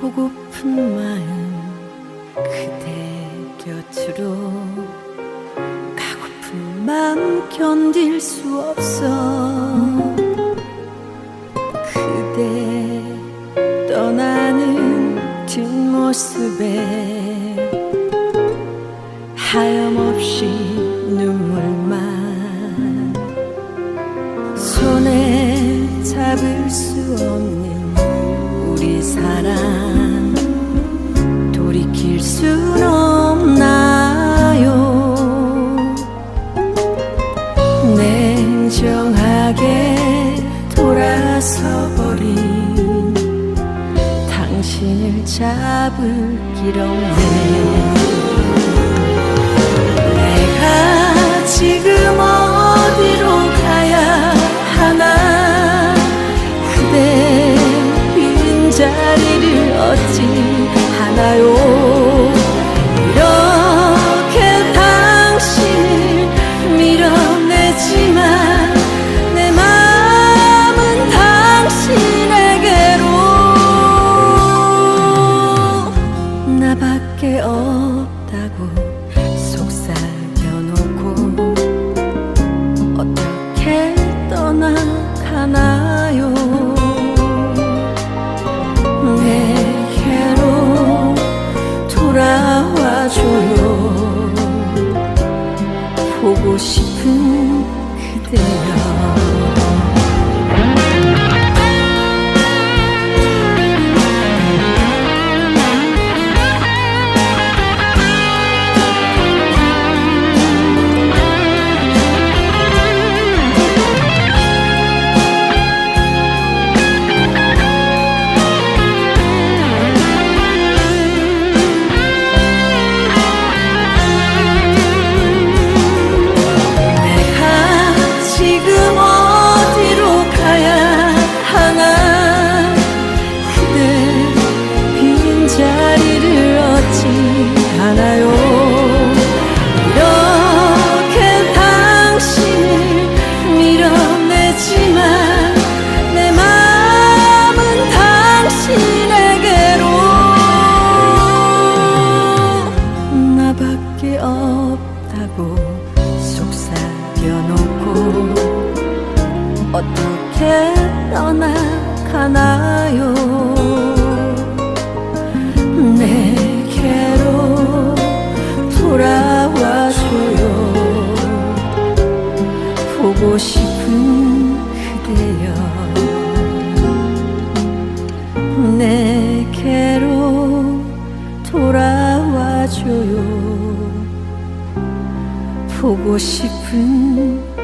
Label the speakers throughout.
Speaker 1: 보고픈 마음 그대 곁으로 가고픈 마음 견딜 수 없어. 그대 떠나는 뒷모습에 하염없이 눈물만 손에 잡을 수 없는 우리 사랑 돌아서 버린 당신을 잡을 길 없네 없다고 속삭여놓고 어떻게 떠나가나요? 내게로 돌아와줘요? 보고 싶은 그대여 어떻게 떠나가나요? 내게로 돌아와줘요. 보고 싶은 그대여. 내게로 돌아와줘요. 보고 싶은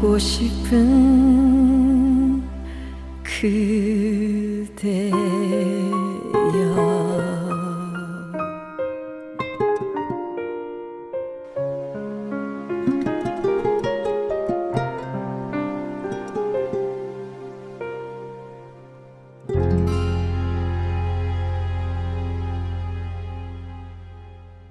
Speaker 1: 보고 싶은 그대여.